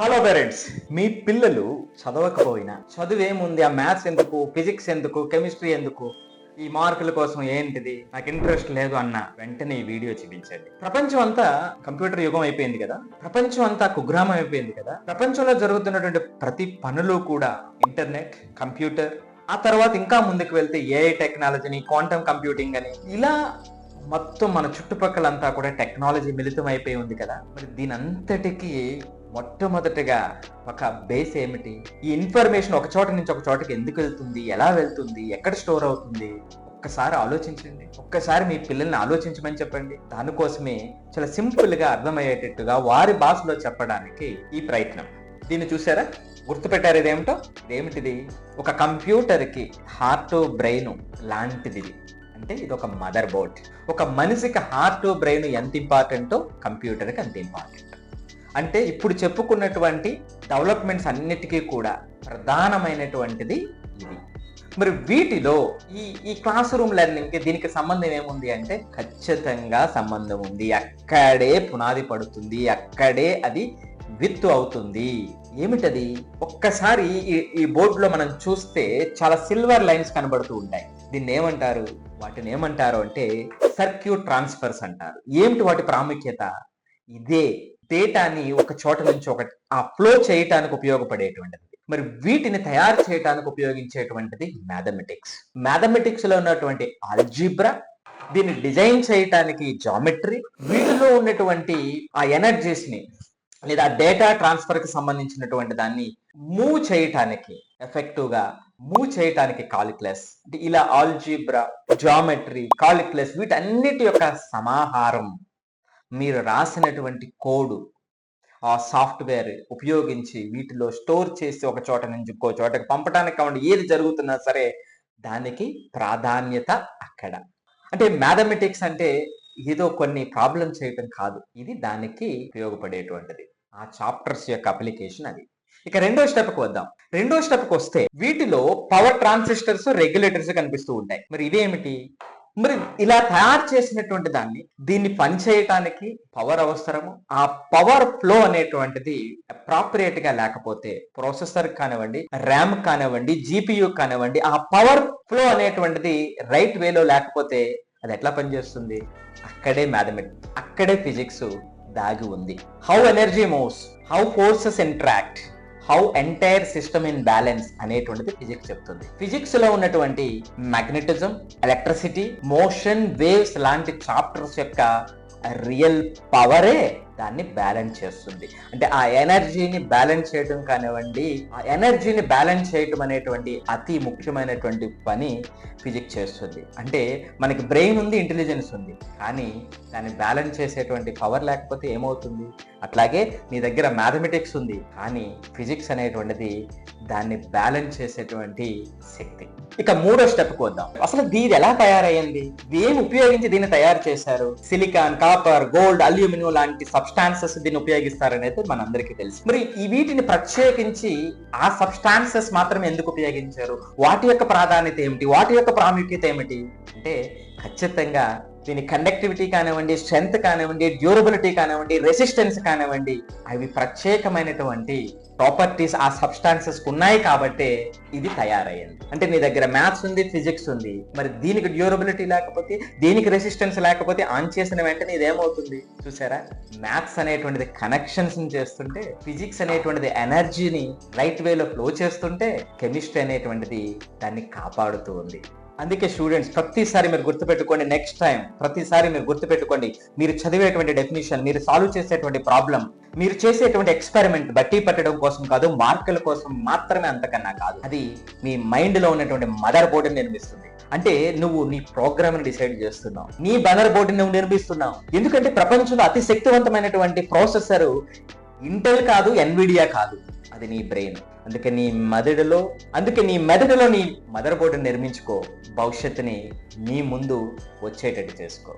Hello parents మీ పిల్లలు చదవకపోయినా చదువేముంది ఆ maths ఎందుకు ఫిజిక్స్ ఎందుకు కెమిస్ట్రీ ఎందుకు? ఈ మార్కుల కోసం ఏంటిది? నాకు ఇంట్రెస్ట్ లేదు అన్న వెంటనే ఈ వీడియో చూపించండి. ప్రపంచం అంతా కంప్యూటర్ యుగం అయిపోయింది కదా? ప్రపంచం అంతా కుగ్రామం అయిపోయింది కదా? ప్రపంచంలో జరుగుతున్నటువంటి ప్రతి పనులు కూడా ఇంటర్నెట్ కంప్యూటర్ ఆ తర్వాత ఇంకా ముందుకు వెళ్తే ఏఐ టెక్నాలజీని క్వాంటమ్ కంప్యూటింగ్ అని. ఇలా మొత్తం మన చుట్టుపక్కలంతా కూడా టెక్నాలజీ మిళితం అయిపోయి ఉంది కదా? మరి దీనంతటికీ మొట్టమొదటిగా ఒక బేస్ ఏమిటి? ఈ ఇన్ఫర్మేషన్ ఒక చోట నుంచి ఒక చోటకి ఎందుకు వెళ్తుంది? ఎలా వెళ్తుంది? ఎక్కడ స్టోర్ అవుతుంది? ఒక్కసారి ఆలోచించండి. ఒక్కసారి మీ పిల్లల్ని ఆలోచించమని చెప్పండి. దానికోసమే చాలా సింపుల్గా అర్థమయ్యేటట్టుగా వారి భాషలో చెప్పడానికి ఈ ప్రయత్నం. దీన్ని చూసారా? గుర్తుపెట్టారు ఇదేమిటో? ఇదేమిటిది? ఒక కంప్యూటర్కి హార్ట్ బ్రెయిన్ లాంటిది. అంటే ఇది ఒక మదర్ బోర్డ్ ఒక మనిషికి హార్ట్ బ్రెయిన్ ఎంత ఇంపార్టెంటో కంప్యూటర్కి అంత ఇంపార్టెంట్ అంటే ఇప్పుడు చెప్పుకున్నటువంటి డెవలప్మెంట్స్ అన్నిటికీ కూడా ప్రధానమైనటువంటిది ఇది. మరి వీటిలో ఈ ఈ క్లాస్ రూమ్ లెర్నింగ్కి దీనికి సంబంధం ఏముంది అంటే ఖచ్చితంగా సంబంధం ఉంది. అక్కడే పునాది పడుతుంది. అక్కడే అది విత్తు అవుతుంది. ఏమిటది? ఒక్కసారి ఈ ఈ బోర్డులో మనం చూస్తే చాలా సిల్వర్ లైన్స్ కనబడుతూ ఉంటాయి. దీన్ని ఏమంటారు? వాటిని ఏమంటారు అంటే సర్క్యూట్ ట్రాన్స్ఫర్స్ అంటారు. ఏమిటి వాటి ప్రాముఖ్యత? ఇదే డేటాని ఒక చోట నుంచి ఒకటి ఆ ఫ్లో చేయటానికి ఉపయోగపడేటువంటిది. మరి వీటిని తయారు చేయడానికి ఉపయోగించేటువంటిది మ్యాథమెటిక్స్. మ్యాథమెటిక్స్లో ఉన్నటువంటి ఆల్జీబ్రా దీన్ని డిజైన్ చేయటానికి జామెట్రీ వీటిలో ఉన్నటువంటి ఆ ఎనర్జీస్ని లేదా డేటా ట్రాన్స్ఫర్కి సంబంధించినటువంటి దాన్ని మూవ్ చేయటానికి ఎఫెక్టివ్గా మూవ్ చేయటానికి కాలిక్యులస్ ఇలా ఆల్జీబ్రా జామెట్రీ కాలిక్యులస్ వీటన్నిటి యొక్క సమాహారం మీరు రాసినటువంటి కోడ్ ఆ సాఫ్ట్వేర్ ఉపయోగించి వీటిలో స్టోర్ చేసి ఒక చోట నుంచి ఇంకో చోటకి పంపడానికి కావండి ఏది జరుగుతున్నా సరే దానికి ప్రాధాన్యత అక్కడ. అంటే మ్యాథమెటిక్స్ అంటే ఏదో కొన్ని ప్రాబ్లం చేయటం కాదు. ఇది దానికి ఉపయోగపడేటువంటిది. ఆ చాప్టర్స్ యొక్క అప్లికేషన్ అది. ఇక రెండో స్టెప్కి వద్దాం. రెండో స్టెప్కి వస్తే వీటిలో పవర్ ట్రాన్సిస్టర్స్ రెగ్యులేటర్స్ కనిపిస్తూ ఉంటాయి. మరి ఇదేమిటి మరి ఇలా తయారు చేసినటువంటి దాన్ని దీన్ని పనిచేయటానికి పవర్ అవసరము. ఆ పవర్ ఫ్లో అనేటువంటిది అప్రాప్రియేట్గా లేకపోతే ప్రాసెసర్ కానివ్వండి ర్యామ్ కానివ్వండి జీపీయూ కానివ్వండి ఆ పవర్ ఫ్లో అనేటువంటిది రైట్ వేలో లేకపోతే అది ఎట్లా పనిచేస్తుంది? అక్కడే మ్యాథమెటిక్స్ అక్కడే ఫిజిక్స్ దాగి ఉంది. How energy moves how forces interact how entire system in balance అనేటువంటిది ఫిజిక్స్ చెప్తుంది. ఫిజిక్స్లో ఉన్నటువంటి మ్యాగ్నెటిజం ఎలక్ట్రిసిటీ మోషన్ వేవ్స్ లాంటి చాప్టర్స్ యొక్క రియల్ పవరే దాన్ని బ్యాలెన్స్ చేస్తుంది. అంటే ఆ ఎనర్జీని బ్యాలెన్స్ చేయడం కానివ్వండి ఆ ఎనర్జీని బ్యాలెన్స్ చేయటం అనేటువంటి అతి ముఖ్యమైనటువంటి పని ఫిజిక్స్ చేస్తుంది. అంటే మనకి బ్రెయిన్ ఉంది ఇంటెలిజెన్స్ ఉంది. కానీ దాన్ని బ్యాలెన్స్ చేసేటువంటి పవర్ లేకపోతే ఏమవుతుంది? అట్లాగే నీ దగ్గర మ్యాథమెటిక్స్ ఉంది. కానీ ఫిజిక్స్ అనేటువంటిది దాన్ని బ్యాలెన్స్ చేసేటువంటి శక్తి. ఇక మూడో స్టెప్ వద్దాం అసలు దీని ఎలా తయారయ్యింది? ఏం ఉపయోగించి దీన్ని తయారు చేశారు? సిలికాన్ కాపర్ గోల్డ్ అల్యూమినియం లాంటి సబ్స్టాన్సెస్ దీన్ని ఉపయోగిస్తారనేది మనందరికీ తెలుసు. మరి ఈ వీటిని ప్రత్యేకించి ఆ సబ్స్టాన్సెస్ మాత్రం ఎందుకు ఉపయోగించారు? వాటి యొక్క ప్రాధాన్యత ఏమిటి? వాటి యొక్క ప్రాముఖ్యత ఏమిటి? అంటే ఖచ్చితంగా దీని కండక్టివిటీ కానివ్వండి స్ట్రెంగ్త్ కానివ్వండి డ్యూరబిలిటీ కానివ్వండి రెసిస్టెన్స్ కానివ్వండి అవి ప్రత్యేకమైనటువంటి ప్రాపర్టీస్ ఆ సబ్స్టాన్సెస్ ఉన్నాయి కాబట్టి ఇది తయారయ్యింది. అంటే నీ దగ్గర మ్యాథ్స్ ఉంది ఫిజిక్స్ ఉంది మరి దీనికి డ్యూరబిలిటీ లేకపోతే దీనికి రెసిస్టెన్స్ లేకపోతే ఆన్ చేసిన వెంటనే ఇదేమవుతుంది? చూసారా? మ్యాథ్స్ అనేటువంటిది కనెక్షన్స్ చేస్తుంటే ఫిజిక్స్ అనేటువంటిది ఎనర్జీని రైట్ వేలో ఫ్లో చేస్తుంటే కెమిస్ట్రీ అనేటువంటిది దాన్ని కాపాడుతూ ఉంది. అందుకే స్టూడెంట్స్ ప్రతిసారి మీరు గుర్తుపెట్టుకోండి నెక్స్ట్ టైం ప్రతిసారి మీరు గుర్తుపెట్టుకోండి. మీరు చదివేటువంటి డెఫినేషన్ మీరు సాల్వ్ చేసేటువంటి ప్రాబ్లం మీరు చేసేటువంటి ఎక్స్పెరిమెంట్ బట్టి పట్టడం కోసం కాదు మార్కుల కోసం మాత్రమే అంతకన్నా కాదు. అది మీ మైండ్లో ఉన్నటువంటి మదర్ బోర్డుని నిర్మిస్తుంది. అంటే నువ్వు నీ ప్రోగ్రామ్ని డిసైడ్ చేస్తున్నావు. నీ మదర్ బోర్డుని నువ్వు నిర్మిస్తున్నావు. ఎందుకంటే ప్రపంచంలో అతి శక్తివంతమైనటువంటి ప్రాసెసర్ ఇంటెల్ కాదు ఎన్విడియా కాదు. అది నీ బ్రెయిన్ అందుకే నీ మెదడులో అందుకే నీ మెదడులో నీ మదర్ బోర్డు నిర్మించుకో. భవిష్యత్తుని నీ ముందు వచ్చేటట్టు చేసుకో.